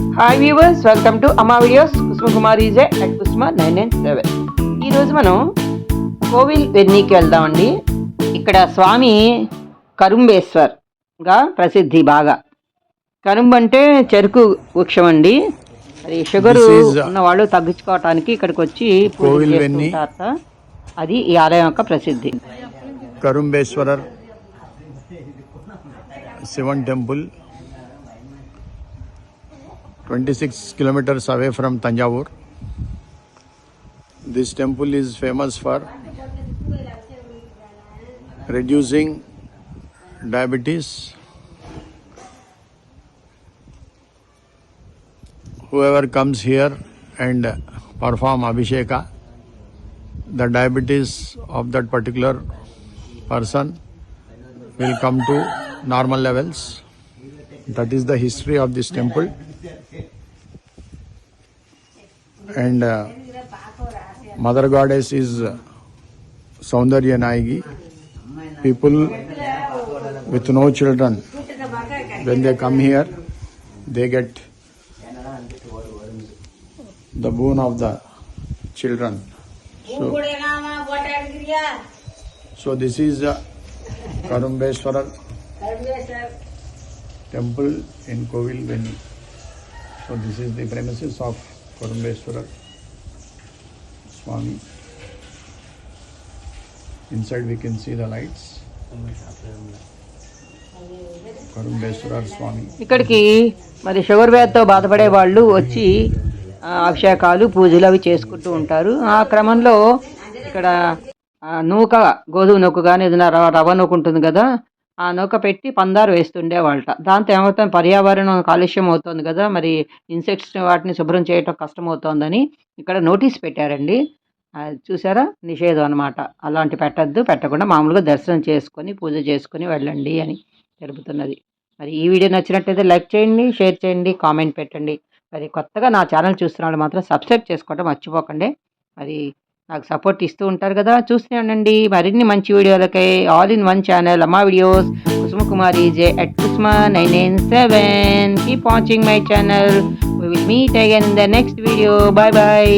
Hi viewers welcome to Amma videos Kusuma Kumar EJ at Kusuma nine nine seven ఈరోజు మనం కోవిల్ వెన్నీకి వెళ్దామండి ఇక్కడ స్వామి కరుంబేశ్వర్గా ప్రసిద్ధి బాగా. కరుంబు అంటే చెరుకు వృక్షం అండి. అది షుగర్ uh, ఉన్న వాళ్ళు తగ్గించుకోవటానికి ఇక్కడికి వచ్చి కోవిల్ వెన్ని. అది ఈ ఆలయం యొక్క ప్రసిద్ధి. Karumbeswarar Shivan temple. 26 kilometers away from Tanjavur. This temple is famous for reducing diabetes. Whoever comes here and perform Abhisheka, the diabetes of that particular person will come to normal levels. That is the history of this temple and uh, mother goddess is uh, saundarya naigi. People with no children when they come here they get the boon of the children. So so this is uh, karumbeswarar temple in kovil veni so this is the premises of Parameswara swami inside we can see the lights. ఇక్కడికి మరి sugar వ్యాధితో బాధపడే వాళ్ళు వచ్చి అభిషేకాలు పూజలు అవి చేసుకుంటూ ఉంటారు. ఆ క్రమంలో ఇక్కడ నూక గోధుమ నూక కానీ ఏదైనా రవ రవ్వ నూక ఉంటుంది కదా ఆ నూక పెట్టి పందారు వేస్తుండే వాళ్ళ దాంతో ఏమవుతుంది? పర్యావరణం కాలుష్యం అవుతుంది కదా మరి ఇన్సెక్ట్స్ వాటిని శుభ్రం చేయటం కష్టం అవుతోందని ఇక్కడ నోటీస్ పెట్టారండి. చూసారా? నిషేధం అనమాట అలాంటి పెట్టద్దు పెట్టకుండా మామూలుగా దర్శనం చేసుకొని పూజ చేసుకొని వెళ్ళండి అని జరుగుతున్నది మరి ఈ వీడియో నచ్చినట్టయితే లైక్ చేయండి షేర్ చేయండి కామెంట్ పెట్టండి. మరి కొత్తగా నా ఛానల్ చూస్తున్న వాళ్ళు మాత్రం సబ్స్క్రైబ్ చేసుకోవడం మర్చిపోకండి. మరి నాకు సపోర్ట్ ఇస్తూ ఉంటారు కదా. చూస్తూనే ఉండండి. మరిన్ని మంచి వీడియోలకై all in one channel Amma videos Kusuma Kumari J at Kusuma nine nine seven. Keep watching my channel we will meet again in the next video bye bye